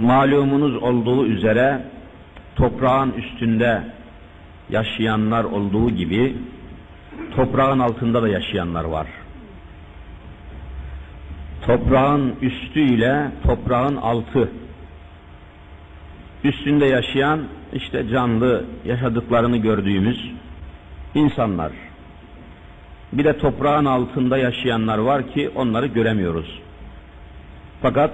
malumunuz olduğu üzere toprağın üstünde yaşayanlar olduğu gibi toprağın altında da yaşayanlar var. Toprağın üstü ile toprağın altı. Üstünde yaşayan işte canlı yaşadıklarını gördüğümüz insanlar. Bir de toprağın altında yaşayanlar var ki onları göremiyoruz. Fakat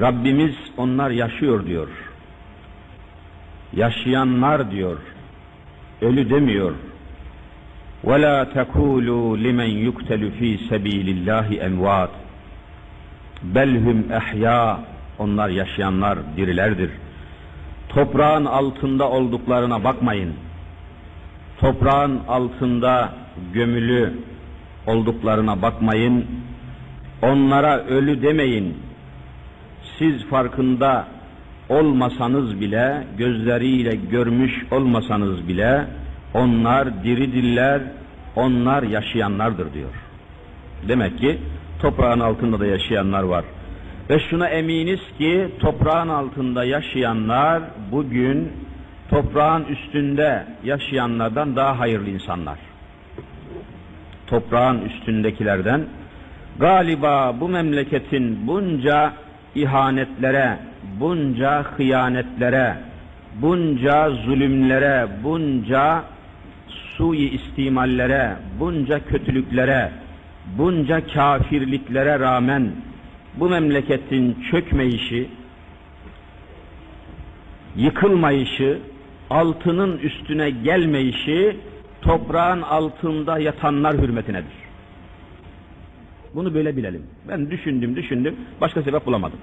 Rabbimiz onlar yaşıyor diyor. Yaşayanlar diyor. Ölü demiyor. وَلَا تَكُولُوا لِمَنْ يُقْتَلُ ف۪ي سَب۪يلِ اللّٰهِ اَمْوَاتٍ Belhum ehya onlar yaşayanlar dirilerdir. Toprağın altında olduklarına bakmayın. Toprağın altında gömülü olduklarına bakmayın. Onlara ölü demeyin. siz farkında olmasanız bile, gözleriyle görmüş olmasanız bile onlar diridiller, onlar yaşayanlardır diyor. Demek ki toprağın altında da yaşayanlar var. Ve şuna eminiz ki toprağın altında yaşayanlar bugün toprağın üstünde yaşayanlardan daha hayırlı insanlar. Toprağın üstündekilerden galiba bu memleketin bunca ihanetlere, bunca hıyanetlere, bunca zulümlere, bunca sui istimallere, bunca kötülüklere, bunca kafirliklere rağmen bu memleketin çökmeyişi, yıkılmayışı, altının üstüne gelmeyişi toprağın altında yatanlar hürmetinedir. Bunu böyle bilelim. Ben düşündüm düşündüm başka sebep bulamadım.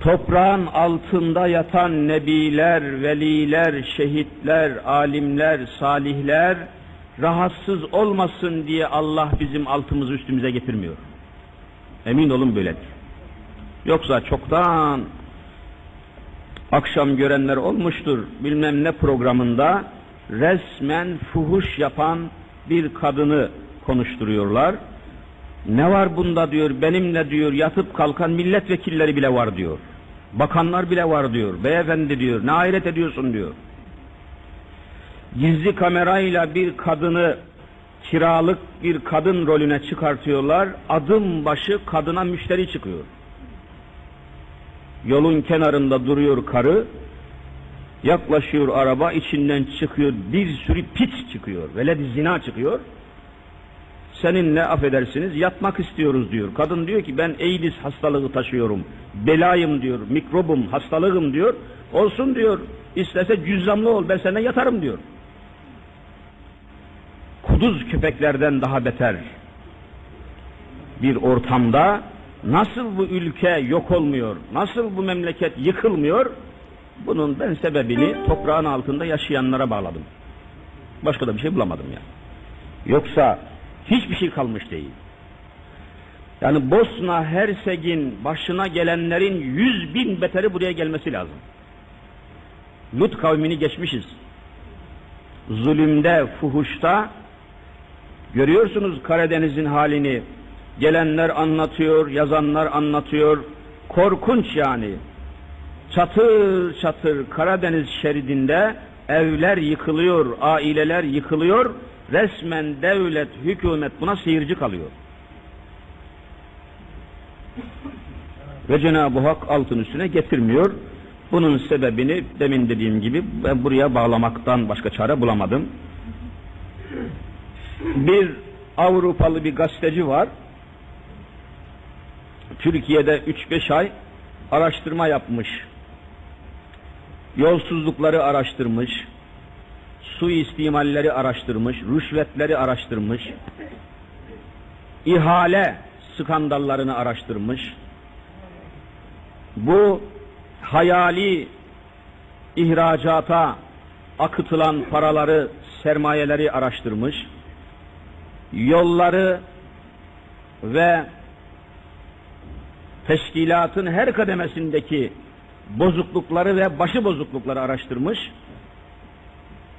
Toprağın altında yatan nebiler, veliler, şehitler, alimler, salihler rahatsız olmasın diye Allah bizim altımızı üstümüze getirmiyor. Emin olun böyledir. Yoksa çoktan akşam görenler olmuştur bilmem ne programında resmen fuhuş yapan bir kadını konuşturuyorlar. Ne var bunda diyor benimle diyor yatıp kalkan milletvekilleri bile var diyor. Bakanlar bile var diyor. Beyefendi diyor ne hayret ediyorsun diyor. Gizli kamerayla bir kadını kiralık bir kadın rolüne çıkartıyorlar. Adım başı kadına müşteri çıkıyor. Yolun kenarında duruyor karı. Yaklaşıyor araba içinden çıkıyor bir sürü pit çıkıyor. Veled zina çıkıyor. Seninle affedersiniz yatmak istiyoruz diyor. Kadın diyor ki ben AIDS hastalığı taşıyorum. Belayım diyor. Mikrobum, hastalığım diyor. Olsun diyor. İstese cüzzamlı ol ben seninle yatarım diyor. Kuduz köpeklerden daha beter bir ortamda nasıl bu ülke yok olmuyor, nasıl bu memleket yıkılmıyor, bunun ben sebebini toprağın altında yaşayanlara bağladım. Başka da bir şey bulamadım ya. Yoksa hiçbir şey kalmış değil. Yani Bosna Hersek'in başına gelenlerin yüz bin beteri buraya gelmesi lazım. Lut kavmini geçmişiz. Zulümde, fuhuşta görüyorsunuz Karadeniz'in halini. Gelenler anlatıyor, yazanlar anlatıyor. Korkunç yani. Çatır çatır Karadeniz şeridinde evler yıkılıyor, aileler yıkılıyor. Resmen devlet, hükümet buna seyirci kalıyor. Ve Cenab-ı Hak altın üstüne getirmiyor. Bunun sebebini demin dediğim gibi ben buraya bağlamaktan başka çare bulamadım. Bir Avrupalı bir gazeteci var. Türkiye'de 3-5 ay araştırma yapmış. Yolsuzlukları araştırmış. Su istimalleri araştırmış. Rüşvetleri araştırmış. ihale skandallarını araştırmış. Bu hayali ihracata akıtılan paraları, sermayeleri araştırmış. Yolları ve teşkilatın her kademesindeki bozuklukları ve başı bozuklukları araştırmış.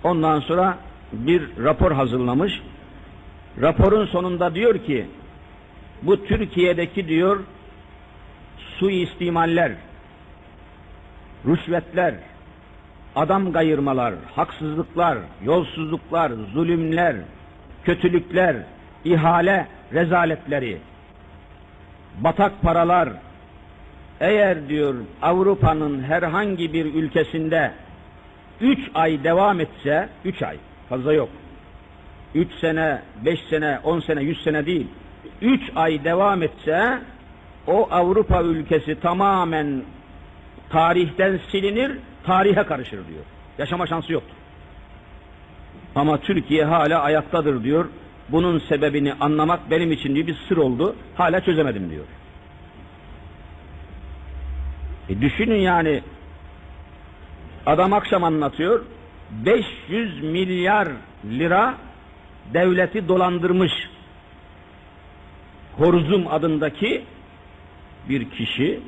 Ondan sonra bir rapor hazırlamış. Raporun sonunda diyor ki bu Türkiye'deki diyor suistimaller, rüşvetler, adam kayırmalar, haksızlıklar, yolsuzluklar, zulümler, kötülükler, ihale rezaletleri, batak paralar, eğer diyor Avrupa'nın herhangi bir ülkesinde üç ay devam etse, üç ay, fazla yok. Üç sene, beş sene, on sene, yüz sene değil. Üç ay devam etse, o Avrupa ülkesi tamamen tarihten silinir, tarihe karışır diyor. Yaşama şansı yoktur. Ama Türkiye hala ayaktadır diyor. Bunun sebebini anlamak benim için diyor, bir sır oldu. Hala çözemedim diyor. E düşünün yani adam akşam anlatıyor 500 milyar lira devleti dolandırmış. Horzum adındaki bir kişi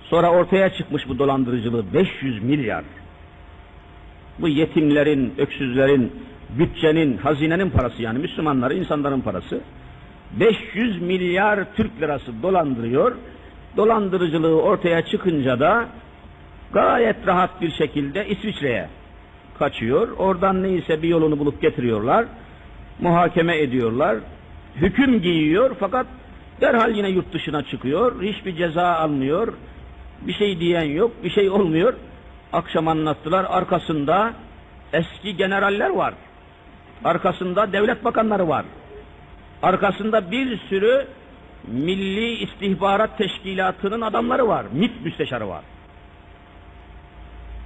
sonra ortaya çıkmış bu dolandırıcılığı 500 milyar. Bu yetimlerin, öksüzlerin, bütçenin, hazinenin parası yani Müslümanların, insanların parası. 500 milyar Türk lirası dolandırıyor. Dolandırıcılığı ortaya çıkınca da gayet rahat bir şekilde İsviçre'ye kaçıyor. Oradan neyse bir yolunu bulup getiriyorlar. Muhakeme ediyorlar. Hüküm giyiyor fakat derhal yine yurt dışına çıkıyor. Hiçbir ceza almıyor. Bir şey diyen yok. Bir şey olmuyor. Akşam anlattılar. Arkasında eski generaller var. Arkasında devlet bakanları var. Arkasında bir sürü Milli İstihbarat Teşkilatı'nın adamları var. MİT müsteşarı var.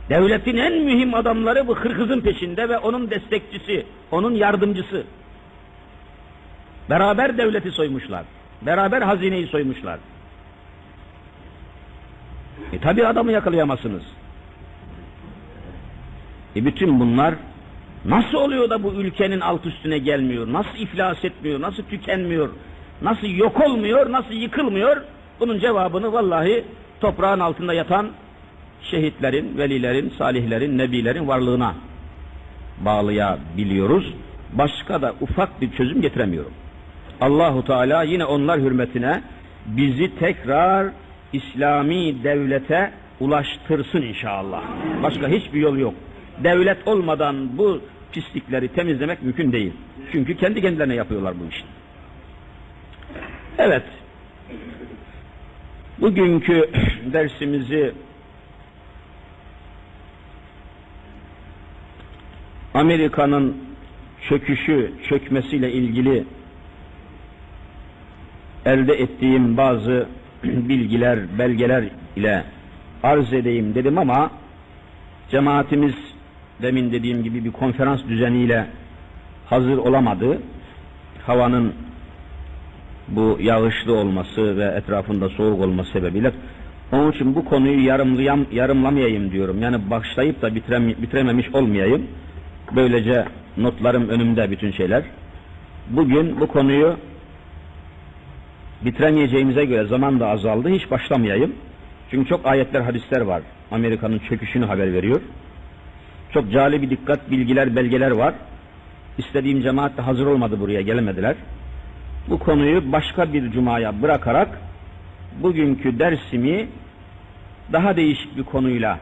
Devletin en mühim adamları bu hırkızın peşinde ve onun destekçisi, onun yardımcısı. Beraber devleti soymuşlar. Beraber hazineyi soymuşlar. E tabi adamı yakalayamazsınız. E bütün bunlar nasıl oluyor da bu ülkenin alt üstüne gelmiyor? Nasıl iflas etmiyor? Nasıl tükenmiyor? Nasıl yok olmuyor, nasıl yıkılmıyor? Bunun cevabını vallahi toprağın altında yatan şehitlerin, velilerin, salihlerin, nebilerin varlığına bağlayabiliyoruz. Başka da ufak bir çözüm getiremiyorum. Allahu Teala yine onlar hürmetine bizi tekrar İslami devlete ulaştırsın inşallah. Başka hiçbir yol yok. Devlet olmadan bu pislikleri temizlemek mümkün değil. Çünkü kendi kendilerine yapıyorlar bu işi. Evet. Bugünkü dersimizi Amerika'nın çöküşü, çökmesiyle ilgili elde ettiğim bazı bilgiler, belgeler ile arz edeyim dedim ama cemaatimiz demin dediğim gibi bir konferans düzeniyle hazır olamadı. Havanın bu yağışlı olması ve etrafında soğuk olması sebebiyle onun için bu konuyu yarımlayam, yarımlamayayım diyorum. Yani başlayıp da bitirem, bitirememiş olmayayım. Böylece notlarım önümde bütün şeyler. Bugün bu konuyu bitiremeyeceğimize göre zaman da azaldı. Hiç başlamayayım. Çünkü çok ayetler, hadisler var. Amerika'nın çöküşünü haber veriyor. Çok cali bir dikkat, bilgiler, belgeler var. İstediğim cemaat de hazır olmadı buraya, gelemediler bu konuyu başka bir cumaya bırakarak bugünkü dersimi daha değişik bir konuyla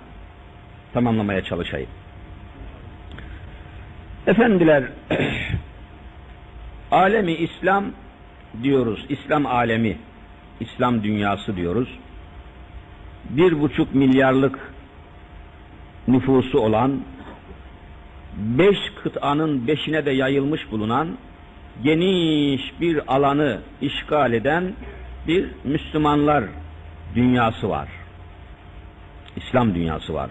tamamlamaya çalışayım. Efendiler, alemi İslam diyoruz, İslam alemi, İslam dünyası diyoruz. Bir buçuk milyarlık nüfusu olan, beş kıtanın beşine de yayılmış bulunan geniş bir alanı işgal eden bir Müslümanlar dünyası var. İslam dünyası var.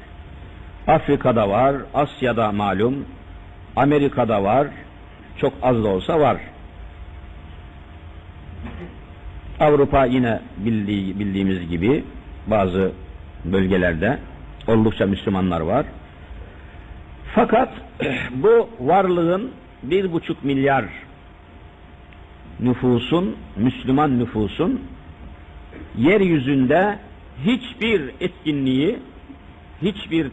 Afrika'da var, Asya'da malum, Amerika'da var, çok az da olsa var. Avrupa yine bildiği, bildiğimiz gibi bazı bölgelerde oldukça Müslümanlar var. Fakat bu varlığın bir buçuk milyar nüfusun, Müslüman nüfusun yeryüzünde hiçbir etkinliği, hiçbir